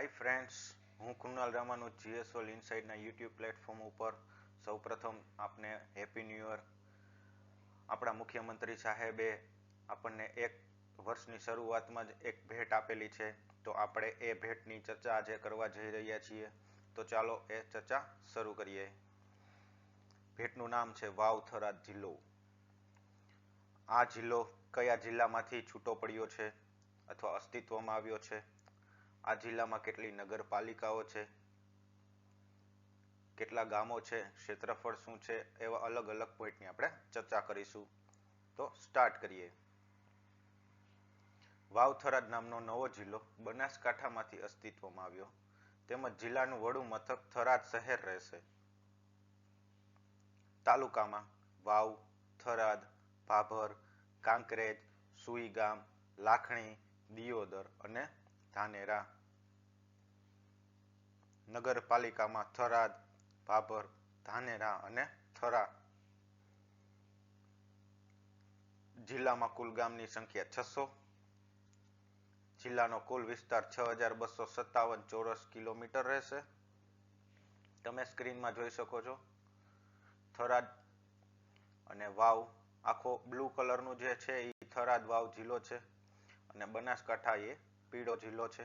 હાય friends હું કુનાલ રામાનું જીએસઓલ ઇનસાઇડના યુટ્યુબ પ્લેટફોર્મ ઉપર સૌપ્રથમ આપને હેપી ન્યૂ યર આપણા મુખ્યમંત્રી સાહેબે આપણને એક વર્ષની શરૂઆતમાં જ એક ભેટ આપેલી છે. તો આપણે એ ભેટની ચર્ચા આજે કરવા જઈ રહ્યા છીએ. તો ચાલો એ ચર્ચા શરૂ કરીએ. ભેટનું નામ છે વાવ થરાદ જિલ્લો. આ જિલ્લો કયા જિલ્લામાંથી છૂટો પડ્યો છે અથવા અસ્તિત્વમાં આવ્યો છે? આ જિલ્લામાં કેટલી નગરપાલિકાઓ છે? કેટલા ગામો છે? ક્ષેત્રફળ શું છે? એવા અલગ અલગ પોઈન્ટની આપણે ચર્ચા કરીશું. તો સ્ટાર્ટ કરીએ. વાવથરાદ નામનો નવો જિલ્લો બનાસકાંઠામાંથી અસ્તિત્વમાં આવ્યો. તેમજ જિલ્લાનું વડું મથક થરાદ શહેર રહેશે. તાલુકામાં વાવ, થરાદ, ભાભર, કાંકરેજ, સુઈગામ, લાખણી, દિયોદર અને ધાનેરા. નગરપાલિકામાં થરાદ ભાભર ધાનેરા અને થરા. જિલ્લામાં કુલ ગામની સંખ્યા છસો. જિલ્લાનો કુલ વિસ્તાર છ હજાર બસો સત્તાવન ચોરસ કિલોમીટર રહેશે. તમે સ્ક્રીનમાં જોઈ શકો છો. થરાદ અને વાવ આખો બ્લુ કલરનું જે છે એ થરાદ વાવ જિલ્લો છે. અને બનાસકાંઠા એ પીળો જિલ્લો છે.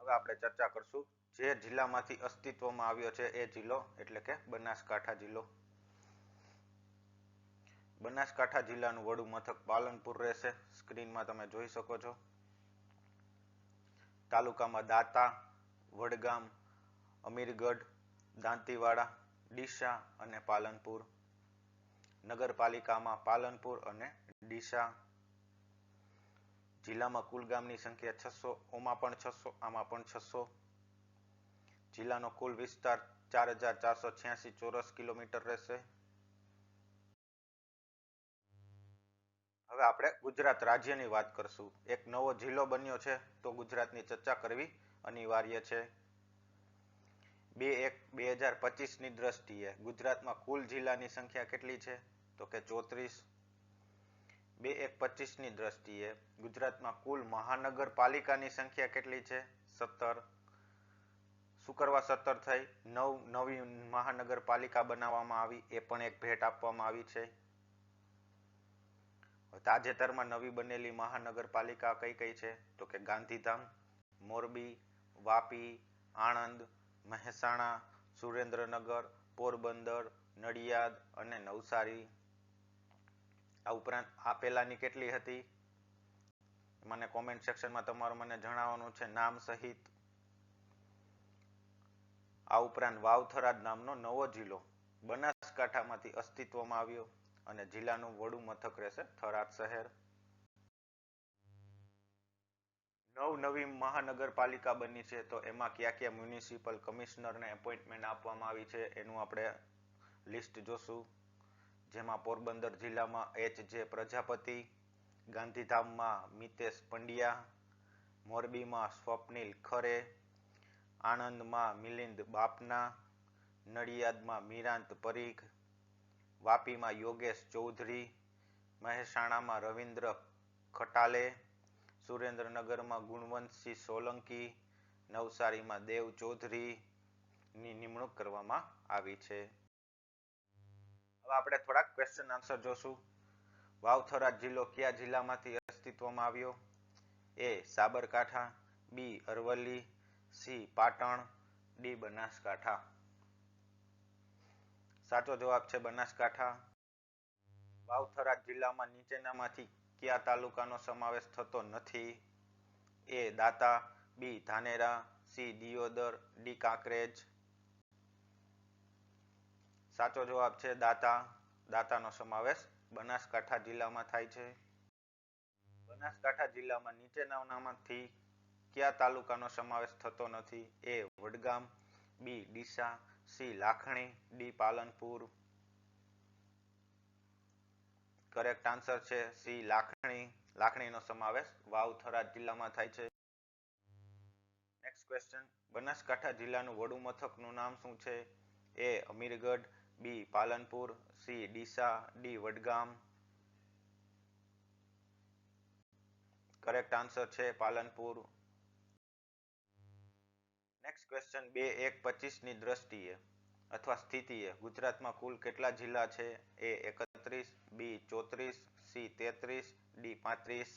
હવે આપણે ચર્ચા કરશું જે જિલ્લામાંથી અસ્તિત્વમાં આવ્યો છે એ જિલ્લો, એટલે કે બનાસકાંઠા જિલ્લો. બનાસકાંઠા જિલ્લાનું વડું મથક પાલનપુર રહેશે. સ્ક્રીનમાં તમે જોઈ શકો છો. તાલુકામાં દાતા, વડગામ, અમીરગઢ, દાંતીવાડા, ડીસા અને પાલનપુર. નગરપાલિકામાં પાલનપુર અને ડીસા જિલ્લામાં કુલ ગામની સંખ્યા છસો, ઓમાં પણ છસો, આમાં પણ છસો. જિલ્લાનો કુલ વિસ્તાર ચાર હજાર ચારસો છ્યાસી ચોરસ કિલોમીટર રહેશે. હવે આપણે ગુજરાત રાજ્યની વાત કરશું. એક નવો જિલ્લો બન્યો છે, તો ગુજરાતની ચર્ચા કરવી અનિવાર્ય છે. બે એક બે હજાર પચીસની દ્રષ્ટિએ ગુજરાતમાં કુલ જિલ્લાની સંખ્યા કેટલી છે? તો કે ચોત્રીસ. બે એક પચીસની દ્રષ્ટિએ ગુજરાતમાં કુલ મહાનગરપાલિકાની સંખ્યા કેટલી છે? સત્તર. શું કરવા સત્તર થઈ? નવ નવી મહાનગરપાલિકા બનાવવામાં આવી, એ પણ એક ભેટ આપવામાં આવી છે. તાજેતરમાં નવી બનેલી મહાનગરપાલિકા કઈ કઈ છે? તો કે ગાંધીધામ, મોરબી, વાપી, આણંદ મહેસાણા, સુરેન્દ્રનગર, પોરબંદર, નડિયાદ અને નવસારી. આ ઉપરાંત આ કેટલી હતી? મને કોમેન્ટ સેક્શનમાં તમારું મને જણાવવાનું છે. નામ સહિત. આ ઉપરાંત વાવથરાદ નામનો નવો જિલ્લો. બનાસકાંઠામાંથી અસ્તિત્વમાં આવ્યો અને જિલ્લાનું વડું મથક રહેશે થરાદ શહેર. નવ નવી મહાનગરપાલિકા બની છે, તો એમાં ક્યાં ક્યાં મ્યુનિસિપલ કમિશનરને એપોઇન્ટમેન્ટ આપવામાં આવી છે, એનું આપણે લિસ્ટ જોશું. જેમાં પોરબંદર જિલ્લામાં એચ જે પ્રજાપતિ, ગાંધીધામમાં મિતેશ પંડ્યા, મોરબીમાં સ્વપ્નિલ ખરે, આણંદમાં મિલિંદ બાપના, નડિયાદમાં મીરાંત પરીખ, વાપીમાં યોગેશ ચૌધરી, મહેસાણામાં રવિન્દ્ર ખટાલે સુરેન્દ્રનગરમાં ગુણવંતસિંહ સોલંકી, નવસારીમાં દેવ ચૌધરીની નિમણૂક કરવામાં આવી છે. હવે આપણે થોડાક ક્વેશ્ચન આન્સર જોશું. વાવથરા જિલ્લો કયા જિલ્લામાંથી અસ્તિત્વમાં આવ્યો? A Sabarkantha, B Aravalli, C Patan, D Banaskantha. સાચો જવાબ છે બનાસકાંઠા. વાવથરા જિલ્લામાં નીચેનામાંથી કયા તાલુકાનો સમાવેશ થતો નથી? A data, B Dhanera, C Deodar, D Kankrej. સાચો જવાબ છે દાતા. દાતાનો સમાવેશ બનાસકાંઠા જિલ્લામાં થાય છે. બનાસકાંઠા જિલ્લામાં નીચેનામાંથી કયા તાલુકાનો સમાવેશ થતો નથી? A Vadgam, B Deesa, C Lakhani, D Palanpur. Correct answer છે સી લાખણી. લાખણીનો સમાવેશ વાવથરા જિલ્લામાં થાય છે. નેક્સ્ટ ક્વેશ્ચન બનાસકાંઠા જિલ્લાનું વડુ મથકનું નામ શું છે? A Amirgadh. B Palanpur. C Deesa. D Vadgam. Correct answer છે પાલનપુર. નેક્સ્ટ ક્વેશ્ચન બે, એક, પચીસની દ્રષ્ટિએ અથવા સ્થિતિએ ગુજરાતમાં કુલ કેટલા જિલ્લા છે? એ એકત્રીસ બી ચોત્રીસ, સી તેત્રીસ, ડી પાંત્રીસ.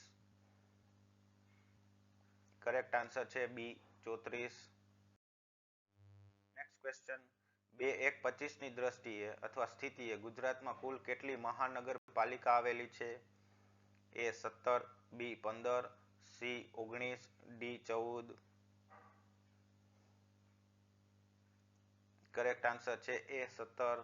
કરેક્ટ આન્સર છે બી ચોત્રીસ. નેક્સ્ટ ક્વેશ્ચન બે એક પચીસની દ્રષ્ટિએ અથવા સ્થિતિએ ગુજરાતમાં કુલ કેટલી મહાનગરપાલિકા આવેલી છે? એ સત્તર, બી પંદર, સી ઓગણીસ, ડી ચૌદ. કરેક્ટ આન્સર છે એ સત્તર.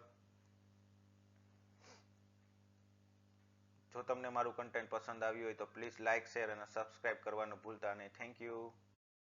જો તમને મારું કન્ટેન્ટ પસંદ આવ્યું હોય તો પ્લીઝ લાઇક શેર અને સબસ્ક્રાઇબ કરવાનું ભૂલતા નહીં. Thank you